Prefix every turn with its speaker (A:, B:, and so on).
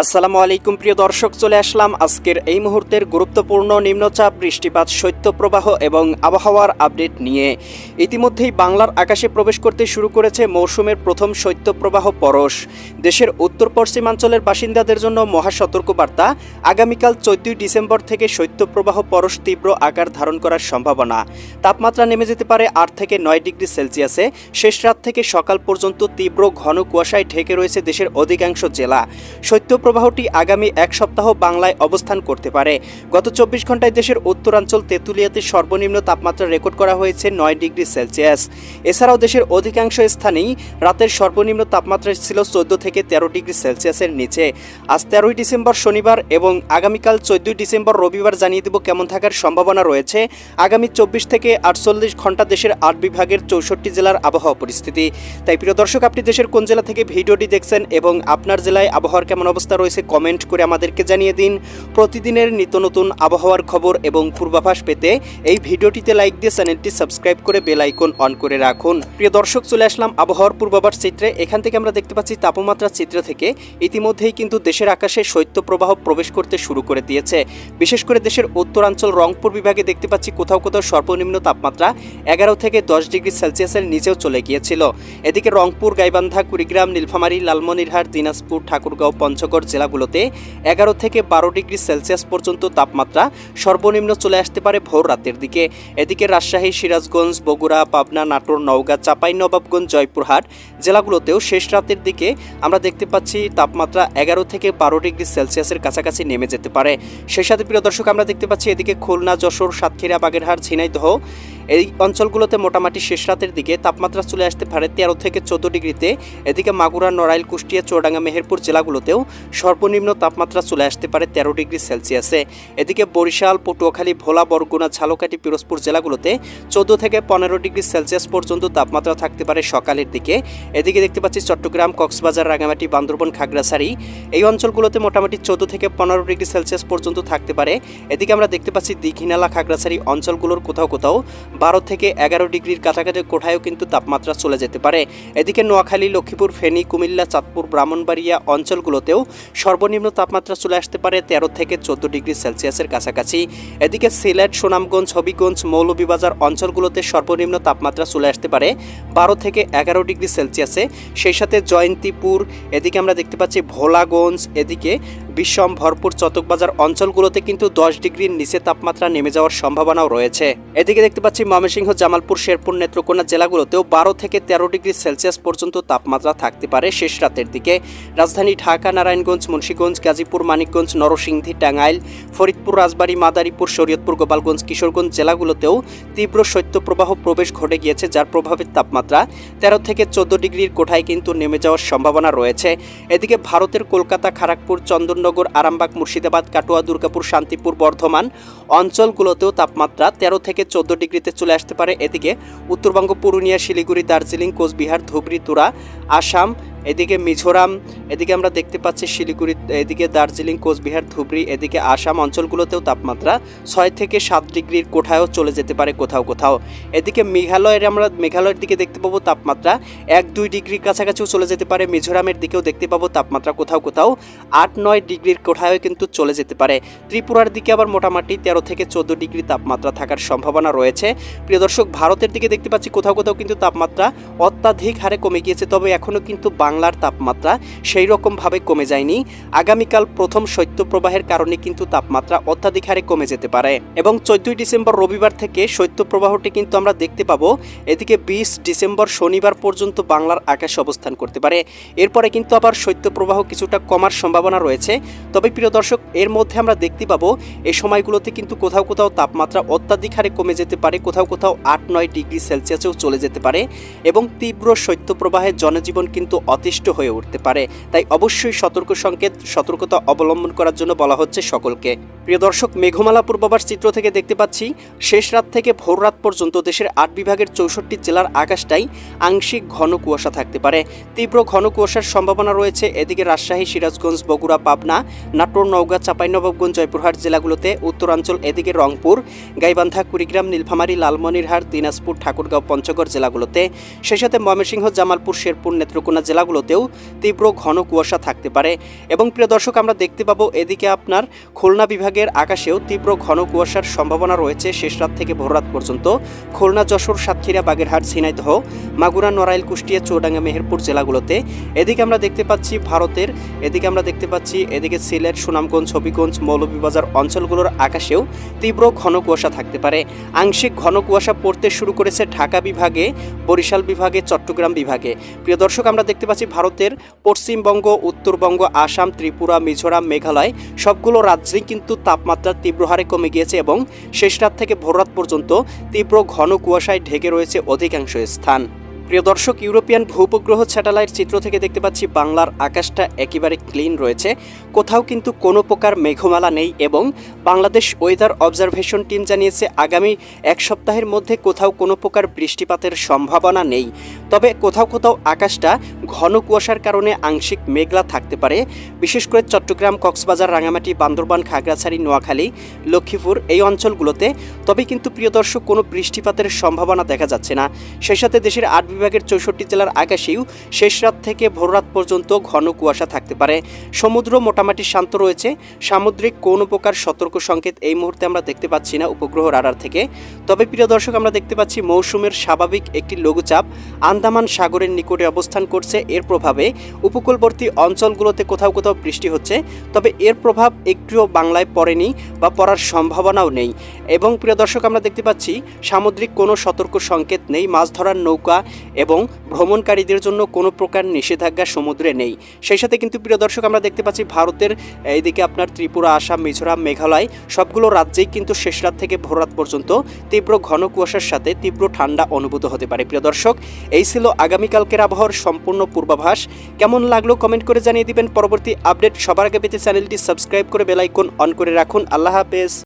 A: আসসালামু আলাইকুম, প্রিয় দর্শক, চলে আসলাম আজকের এই মুহূর্তের গুরুত্বপূর্ণ নিম্নচাপ, বৃষ্টিপাত, শৈত্যপ্রবাহ এবং আবহাওয়ার আপডেট নিয়ে। ইতিমধ্যেই বাংলার আকাশে প্রবেশ করতে শুরু করেছে মৌসুমের প্রথম শৈত্যপ্রবাহ পরশ। দেশের উত্তর পশ্চিমাঞ্চলের বাসিন্দাদের জন্য মহা সতর্কবার্তা আগামীকাল চোদ্দই ডিসেম্বর থেকে শৈত্যপ্রবাহ পরশ তীব্র আকার ধারণ করার সম্ভাবনা। তাপমাত্রা নেমে যেতে পারে আট থেকে নয় ডিগ্রি সেলসিয়াসে। শেষ রাত থেকে সকাল পর্যন্ত তীব্র ঘন কুয়াশায় ঢেকে রয়েছে দেশের অধিকাংশ জেলা। শৈত্যপ্রবাহটি আগামী এক সপ্তাহ বাংলায় অবস্থান করতে পারে। গত চব্বিশ ঘন্টায় দেশের উত্তরাঞ্চল তেঁতুলিয়াতে সর্বনিম্ন তাপমাত্রা রেকর্ড করা হয়েছে নয় ডিগ্রি সেলসিয়াস। এছাড়াও দেশের অধিকাংশ স্থানেই রাতের সর্বনিম্ন তাপমাত্রা ছিল চোদ্দ থেকে তেরো ডিগ্রি সেলসিয়াসের নিচে। আজ তেরোই ডিসেম্বর শনিবার এবং আগামীকাল চোদ্দই ডিসেম্বর রবিবার জানিয়ে দেব কেমন থাকার সম্ভাবনা রয়েছে। আগামী চব্বিশ থেকে আটচল্লিশ ঘণ্টা দেশের আট বিভাগের চৌষট্টি জেলার আবহাওয়া পরিস্থিতি। তাই প্রিয় দর্শক, আপনি দেশের কোন জেলা থেকে ভিডিওটি দেখছেন এবং আপনার জেলায় আবহাওয়ার কেমন অবস্থা রয়েছে কমেন্ট করে আমাদেরকে জানিয়ে দিন। প্রতিদিনের নিত্য নতুন আবহাওয়ার খবর এবং পূর্বাভাস পেতে এই ভিডিওটিতে লাইক দিয়ে চ্যানেলটি সাবস্ক্রাইব করে বেল আইকন অন করে রাখুন। প্রিয় দর্শক, চলে আসলাম আবহাওয়ার পূর্বাভাস চিত্রে। এখান থেকে আমরা দেখতে পাচ্ছি, তাপমাত্রা চিত্র থেকে ইতিমধ্যেই কিন্তু দেশের আকাশে শৈত্যপ্রবাহ প্রবেশ করতে শুরু করে দিয়েছে। বিশেষ করে দেশের উত্তরাঞ্চল, রংপুর বিভাগে দেখতে পাচ্ছি, কোথাও কোথাও সর্বনিম্ন তাপমাত্রা এগারো থেকে দশ ডিগ্রি সেলসিয়াসের নিচেও চলে গিয়েছিল। এদিকে রংপুর, গাইবান্ধা, কুড়িগ্রাম, নীলফামারী, লালমনিরহাট, দিনাজপুর, ঠাকুরগাঁও, পঞ্চগড় জেলাগুলোতে এগারো থেকে বারো ডিগ্রি সেলসিয়াস পর্যন্ত তাপমাত্রা সর্বনিম্ন চলে আসতে পারে ভোর রাতের দিকে। এদিকে রাজশাহী, সিরাজগঞ্জ, বগুড়া, পাবনা, নাটোর, নওগাঁ চাঁপাইনবাবগঞ্জ জয়পুরহাট জেলাগুলোতেও শেষ রাতের দিকে আমরা দেখতে পাচ্ছি তাপমাত্রা এগারো থেকে বারো ডিগ্রি সেলসিয়াসের কাছাকাছি নেমে যেতে পারে। সেই সাথে প্রিয় দর্শক, আমরা দেখতে পাচ্ছি এদিকে খুলনা, যশোর, সাতক্ষীরা, বাগেরহাট, ঝিনাইদহ এই অঞ্চলগুলোতে মোটামুটি শেষ রাতের দিকে তাপমাত্রা চলে আসতে পারে তেরো থেকে চোদ্দ ডিগ্রিতে। এদিকে মাগুরা, নড়াইল, কুষ্টিয়া চুয়াডাঙ্গা মেহেরপুর জেলাগুলোতেও সর্বনিম্ন তাপমাত্রা চলে আসতে পারে তেরো ডিগ্রি সেলসিয়াসে। এদিকে বরিশাল, পটুয়াখালী, ভোলা, বরগুনা, ঝালকাঠি, পিরোজপুর জেলাগুলোতে চোদ্দ থেকে পনেরো ডিগ্রি সেলসিয়াস পর্যন্ত তাপমাত্রা থাকতে পারে সকালের দিকে। এদিকে দেখতে পাচ্ছি চট্টগ্রাম, কক্সবাজার রাঙামাটি বান্দরবন, খাগড়াছড়ি এই অঞ্চলগুলোতে মোটামুটি চোদ্দ থেকে পনেরো ডিগ্রি সেলসিয়াস পর্যন্ত থাকতে পারে। এদিকে আমরা দেখতে পাচ্ছি দীঘিনালা, খাগড়াছড়ি অঞ্চলগুলোর কোথাও কোথাও বারো থেকে এগারো ডিগ্রির কাছাকাছি কোঠায়ও কিন্তু তাপমাত্রা চলে যেতে পারে। এদিকে নোয়াখালী, লক্ষ্মীপুর, ফেনী, কুমিল্লা, চাঁদপুর, ব্রাহ্মণবাড়িয়া অঞ্চলগুলোতেও সর্বনিম্ন তাপমাত্রা চলে আসতে পারে তেরো থেকে চোদ্দ ডিগ্রি সেলসিয়াসের কাছাকাছি। এদিকে সিলেট, সুনামগঞ্জ, হবিগঞ্জ, মৌলভীবাজার অঞ্চলগুলোতে সর্বনিম্ন তাপমাত্রা চলে আসতে পারে বারো থেকে এগারো ডিগ্রি সেলসিয়াসে। সেই সাথে জয়ন্তীপুর, এদিকে আমরা দেখতে পাচ্ছি ভোলাগঞ্জ, এদিকে বিষম ভরপুর চতকবাজার অঞ্চলগুলোতে কিন্তু দশ ডিগ্রির নিচে তাপমাত্রা নেমে যাওয়ার সম্ভাবনাও রয়েছে। এদিকে দেখতে পাচ্ছি ময়মনসিংহ, জামালপুর, শেরপুর, নেত্রকোনা জেলাগুলোতেও বারো থেকে তেরো ডিগ্রি সেলসিয়াস পর্যন্ত তাপমাত্রা থাকতে পারে শেষ রাতের দিকে। রাজধানী ঢাকা, নারায়ণগঞ্জ, মুন্সীগঞ্জ, গাজীপুর, মানিকগঞ্জ, নরসিংদী, টাঙ্গাইল, ফরিদপুর, রাজবাড়ী, মাদারীপুর, শরীয়তপুর, গোপালগঞ্জ, কিশোরগঞ্জ জেলাগুলোতেও তীব্র শৈত্যপ্রবাহ প্রবেশ ঘটে গিয়েছে, যার প্রভাবে তাপমাত্রা তেরো থেকে চোদ্দ ডিগ্রির কোঠায় কিন্তু নেমে যাওয়ার সম্ভাবনা রয়েছে। এদিকে ভারতের কলকাতা খড়গপুর চন্দননগর আরামবাগ, মুর্শিদাবাদ, কাটোয়া, দুর্গাপুর, শান্তিপুর, বর্ধমান অঞ্চলগুলোতেও তাপমাত্রা তেরো থেকে চোদ্দ ডিগ্রিতে চলে আসতে পারে। এদিকে উত্তরবঙ্গ, পুরুলিয়া, শিলিগুড়ি, দার্জিলিং, কোচবিহার, ধুবড়ী, তুরা, আসাম এদিকে মিজোরাম, এদিকে আমরা দেখতে পাচ্ছি শিলিগুড়ি, এদিকে দার্জিলিং, কোচবিহার, ধুবড়ি, এদিকে আসাম অঞ্চলগুলোতেও তাপমাত্রা ছয় থেকে সাত ডিগ্রির কোঠায়ও চলে যেতে পারে কোথাও কোথাও। এদিকে মেঘালয়ের আমরা, মেঘালয়ের দিকে দেখতে পাবো তাপমাত্রা এক দুই ডিগ্রির কাছাকাছিও চলে যেতে পারে। মিজোরামের দিকেও দেখতে পাবো তাপমাত্রা কোথাও কোথাও আট নয় ডিগ্রির কোঠায়ও কিন্তু চলে যেতে পারে। ত্রিপুরার দিকে আবার মোটামুটি তেরো থেকে চোদ্দ ডিগ্রি তাপমাত্রা থাকার সম্ভাবনা রয়েছে। প্রিয় দর্শক, ভারতের দিকে দেখতে পাচ্ছি কোথাও কোথাও কিন্তু তাপমাত্রা অত্যাধিক হারে কমে গিয়েছে, তবে এখনও কিন্তু বাংলার তাপমাত্রা সেই রকমভাবে কমে যায়নি। আগামীকাল প্রথম শৈত্যপ্রবাহের কারণে কিন্তু তাপমাত্রা অত্যাধিক হারে কমে যেতে পারে। এবং চোদ্দই ডিসেম্বর রবিবার থেকে শৈত্যপ্রবাহটি কিন্তু আমরা দেখতে পাবো। এদিকে বিশ ডিসেম্বর শনিবার পর্যন্ত বাংলার আকাশে অবস্থান করতে পারে। এরপরে কিন্তু আবার শৈত্যপ্রবাহ কিছুটা কমার সম্ভাবনা রয়েছে। তবে প্রিয় দর্শক, এর মধ্যে আমরা দেখতে পাবো এই সময়গুলোতে কিন্তু কোথাও কোথাও তাপমাত্রা অত্যাধিক হারে কমে যেতে পারে, কোথাও কোথাও আট নয় ডিগ্রি সেলসিয়াসেও চলে যেতে পারে। এবং তীব্র শৈত্যপ্রবাহে জনজীবন কিন্তু অতিষ্ঠ হয়ে উঠতে পারে। তাই অবশ্যই সতর্ক সংকেত, সতর্কতা অবলম্বন করার জন্য বলা হচ্ছে সকলকে। প্রিয় দর্শক, মেঘমালা পূর্বাভাস চিত্র থেকে দেখতে পাচ্ছি, শেষ রাত থেকে ভোর রাত পর্যন্ত দেশের আট বিভাগের চৌষট্টি জেলার আকাশটাই আংশিক ঘন কুয়াশা থাকতে পারে। তীব্র ঘন কুয়াশার সম্ভাবনা রয়েছে এদিকে রাজশাহী, সিরাজগঞ্জ, বগুড়া, পাবনা, নাটোর, নওগাঁ চাঁপাইনবাবগঞ্জ জয়পুরহাট জেলাগুলোতে, উত্তরাঞ্চল এদিকে রংপুর, গাইবান্ধা, কুড়িগ্রাম, নীলফামারী, লালমনিরহাট, দিনাজপুর, ঠাকুরগাঁও, পঞ্চগড় জেলাগুলোতে। সেই সাথে ময়মনসিংহ, জামালপুর, শেরপুর, নেত্রকোনা জেলাগুলো জেলাগুলোতেও তীব্র ঘন কুয়াশা থাকতে পারে। এবং প্রিয় দর্শক, আমরা দেখতে পাবো এদিকে আপনার খুলনা বিভাগের আকাশেও তীব্র ঘন কুয়াশার সম্ভাবনা রয়েছে শেষ রাত থেকে ভোররাত পর্যন্ত। খুলনা, যশোর, সাতক্ষীরা, বাগেরহাট, ঝিনাইদহ, মাগুরা, নড়াইল, কুষ্টিয়া চৌডাঙ্গা মেহেরপুর জেলাগুলোতে। এদিকে আমরা দেখতে পাচ্ছি ভারতের, এদিকে আমরা দেখতে পাচ্ছি এদিকে সিলেট, সুনামগঞ্জ, হবিগঞ্জ, মৌলভীবাজার অঞ্চলগুলোর আকাশেও তীব্র ঘন কুয়াশা থাকতে পারে। আংশিক ঘন কুয়াশা পড়তে শুরু করেছে ঢাকা বিভাগে, বরিশাল বিভাগে, চট্টগ্রাম বিভাগে। প্রিয় দর্শক, আমরা দেখতে পাচ্ছি ভারতের পশ্চিমবঙ্গ, উত্তরবঙ্গ, আসাম, ত্রিপুরা, মিজোরাম, মেঘালয় সবগুলো রাজ্যেই কিন্তু তাপমাত্রা তীব্র হারে কমে গিয়েছে এবং শেষ রাত থেকে ভোররাত পর্যন্ত তীব্র ঘন কুয়াশায় ঢেকে রয়েছে অধিকাংশ স্থান। প্রিয় দর্শক, ইউরোপিয়ান ভূপগ্রহ স্যাটেলাইট চিত্র থেকে দেখতে পাচ্ছি বাংলার আকাশটা একেবারে ক্লিন রয়েছে। কোথাও কিন্তু কোনো প্রকার মেঘমালা নেই এবং বাংলাদেশ ওয়েদার অবজারভেশন টিম জানিয়েছে, আগামী এক সপ্তাহের মধ্যে কোথাও কোনো প্রকার বৃষ্টিপাতের সম্ভাবনা নেই। তবে কোথাও কোথাও আকাশটা ঘন কুয়াশার কারণে আংশিক মেঘলা থাকতে পারে। বিশেষ করে চট্টগ্রাম, কক্সবাজার রাঙামাটি বান্দরবান, খাগড়াছড়ি, নোয়াখালী, লক্ষ্মীপুর এই অঞ্চলগুলোতে। তবে কিন্তু প্রিয় দর্শক, কোনো বৃষ্টিপাতের সম্ভাবনা দেখা যাচ্ছে না। সেই সাথে দেশের আট বিভাগের চৌষট্টি জেলার আকাশেও শেষ রাত থেকে ভোররাত পর্যন্ত ঘন কুয়াশা থাকতে পারে। সমুদ্র মোটামুটি শান্ত রয়েছে। সামুদ্রিক কোনো প্রকার সতর্ক সংকেত এই মুহূর্তে আমরা দেখতে পাচ্ছি না উপগ্রহ রাডার থেকে। তবে প্রিয় দর্শক, আমরা দেখতে পাচ্ছি মৌসুমের স্বাভাবিক একটি লঘুচাপ। আন্দামান সাগরের নিকটে অবস্থান করছে। এর প্রভাবে উপকূলবর্তী অঞ্চলগুলোতে কোথাও কোথাও বৃষ্টি হচ্ছে। তবে এর প্রভাব একটুও বাংলায় পড়েনি বা পড়ার সম্ভাবনাও নেই। এবং প্রিয় দর্শক, আমরা দেখতে পাচ্ছি সামুদ্রিক কোনো সতর্ক সংকেত নেই, মাছ ধরার নৌকা এবং ভ্রমণকারীদের জন্য কোনো প্রকার নিষেধাজ্ঞা সমুদ্রে নেই। সেই সাথে কিন্তু প্রিয় দর্শক, আমরা দেখতে পাচ্ছি ভারতের এইদিকে আপনার ত্রিপুরা, আসাম, মিজোরাম, মেঘালয় সবগুলো রাজ্যেই কিন্তু শেষ রাত থেকে ভোররাত পর্যন্ত তীব্র ঘন কুয়াশার সাথে তীব্র ঠান্ডা অনুভূত হতে পারে। প্রিয় দর্শক, এই ছিল আগামীকালকের আবহাওয়ার সম্পূর্ণ পূর্বাভাস। কেমন লাগল কমেন্ট করে জানিয়ে দিবেন। পরবর্তী আপডেট সবার আগে পেতে চ্যানেলটি সাবস্ক্রাইব করে বেলাইকন অন করে রাখুন। আল্লাহ হাফেজ।